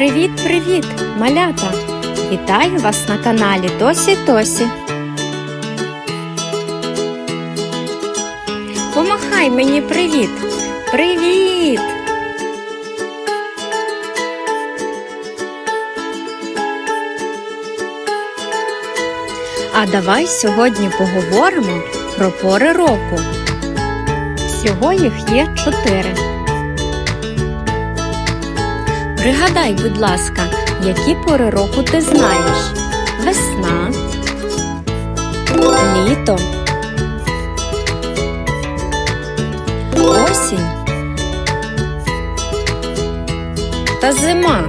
Привіт-привіт, малята! Вітаю вас на каналі Тосі Тосі. Помахай мені привіт! Привіт! А давай сьогодні поговоримо про пори року. Всього їх є чотири. Пригадай, будь ласка, які пори року ти знаєш? Весна, літо, осінь та зима.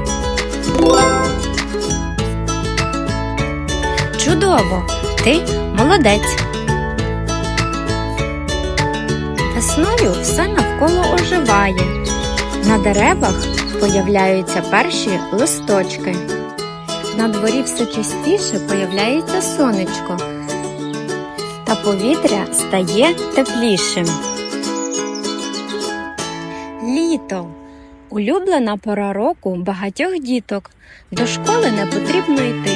Чудово! Ти молодець. Весною все навколо оживає. На деревах появляються перші листочки. На дворі все частіше появляється сонечко, та повітря стає теплішим. Літо улюблена пора року багатьох діток. До школи не потрібно йти.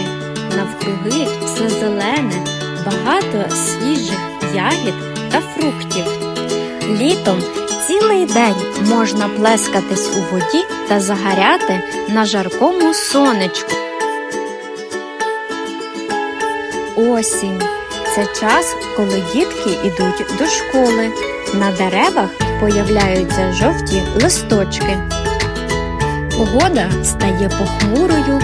Навкруги все зелене, багато свіжих ягід та фруктів. Літом цілий день можна плескатись у воді та загоряти на жаркому сонечку. Осінь це час, коли дітки йдуть до школи. На деревах появляються жовті листочки. Погода стає похмурою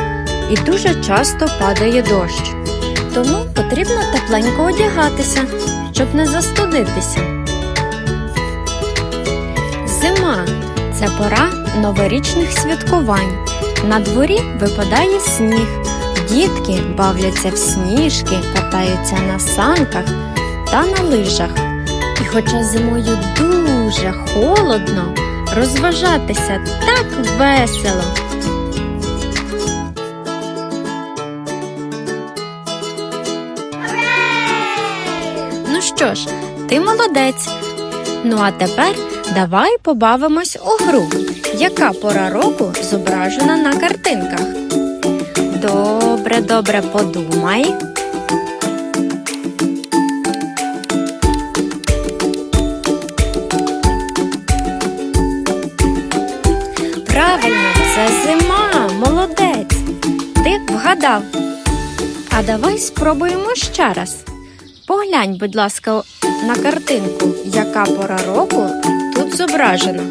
і дуже часто падає дощ. Тому потрібно тепленько одягатися, щоб не застудитися. Зима це пора новорічних святкувань. На дворі випадає сніг. Дітки бавляться в сніжки, катаються на санках та на лижах. І хоча зимою дуже холодно, розважатися так весело. Ну що ж, ти молодець. Ну а тепер давай побавимось у гру. Яка пора року зображена на картинках? Добре, добре подумай. Правильно, це зима, молодець. Ти вгадав. А давай спробуємо ще раз. Поглянь, будь ласка, на картинку, яка пора року тут зображена.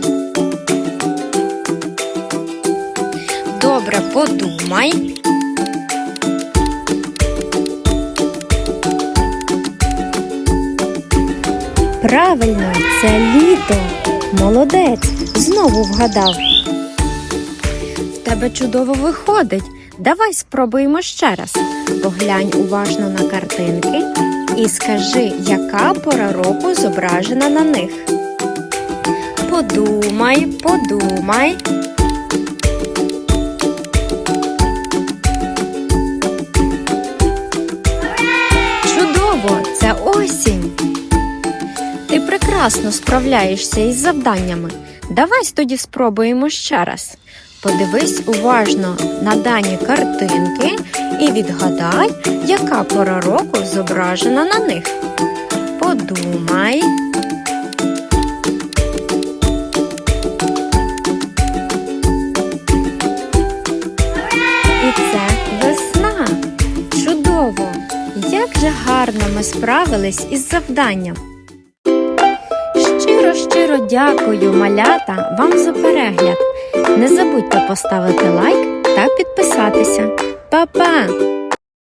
Добре, подумай. Правильно, це літо. Молодець. Знову вгадав. В тебе чудово виходить. Давай спробуємо ще раз. Поглянь уважно на картинки і скажи, яка пора року зображена на них. Подумай, подумай. Чудово, це осінь. Ти прекрасно справляєшся із завданнями. Давай тоді спробуємо ще раз. Подивись уважно на дані картинки і відгадай, яка пора року зображена на них. Подумай. І це весна. Чудово! Як же гарно ми справились із завданням. Щиро щиро дякую, малята, вам за перегляд. Не забудьте поставити лайк та підписатися. Па-па!